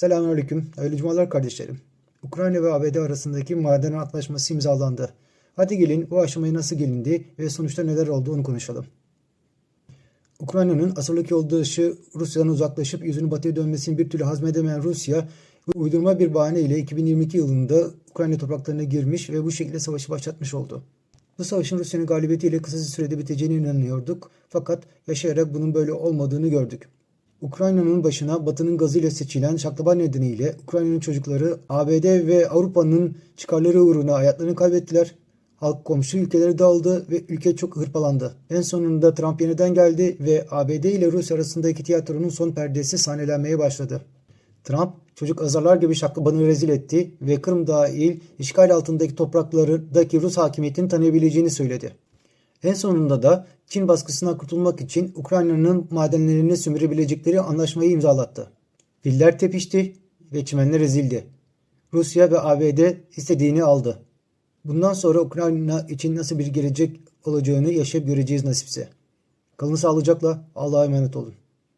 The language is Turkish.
Selamünaleyküm. Hayırlı cumalar kardeşlerim. Ukrayna ve ABD arasındaki maden antlaşması imzalandı. Hadi gelin bu aşamaya nasıl gelindi ve sonuçta neler oldu onu konuşalım. Ukrayna'nın asırlık yoldaşı Rusya'dan uzaklaşıp yüzünü batıya dönmesini bir türlü hazmedemeyen Rusya, uydurma bir bahane ile 2022 yılında Ukrayna topraklarına girmiş ve bu şekilde savaşı başlatmış oldu. Bu savaşın Rusya'nın galibiyetiyle kısa sürede biteceğine inanıyorduk fakat yaşayarak bunun böyle olmadığını gördük. Ukrayna'nın başına Batı'nın gazıyla seçilen şaklaban nedeniyle Ukrayna'nın çocukları ABD ve Avrupa'nın çıkarları uğruna hayatlarını kaybettiler. Halk komşu ülkelere dağıldı ve ülke çok hırpalandı. En sonunda Trump yeniden geldi ve ABD ile Rusya arasındaki tiyatronun son perdesi sahnelenmeye başladı. Trump çocuk azarlar gibi şaklabanı rezil etti ve Kırım dahil işgal altındaki topraklardaki Rus hakimiyetini tanıyabileceğini söyledi. En sonunda da Çin baskısından kurtulmak için Ukrayna'nın madenlerini sömürebilecekleri anlaşmayı imzalattı. Filler tepişti ve çimenler ezildi. Rusya ve ABD istediğini aldı. Bundan sonra Ukrayna için nasıl bir gelecek olacağını yaşayıp göreceğiz nasipse. Kalın sağlıcakla Allah'a emanet olun.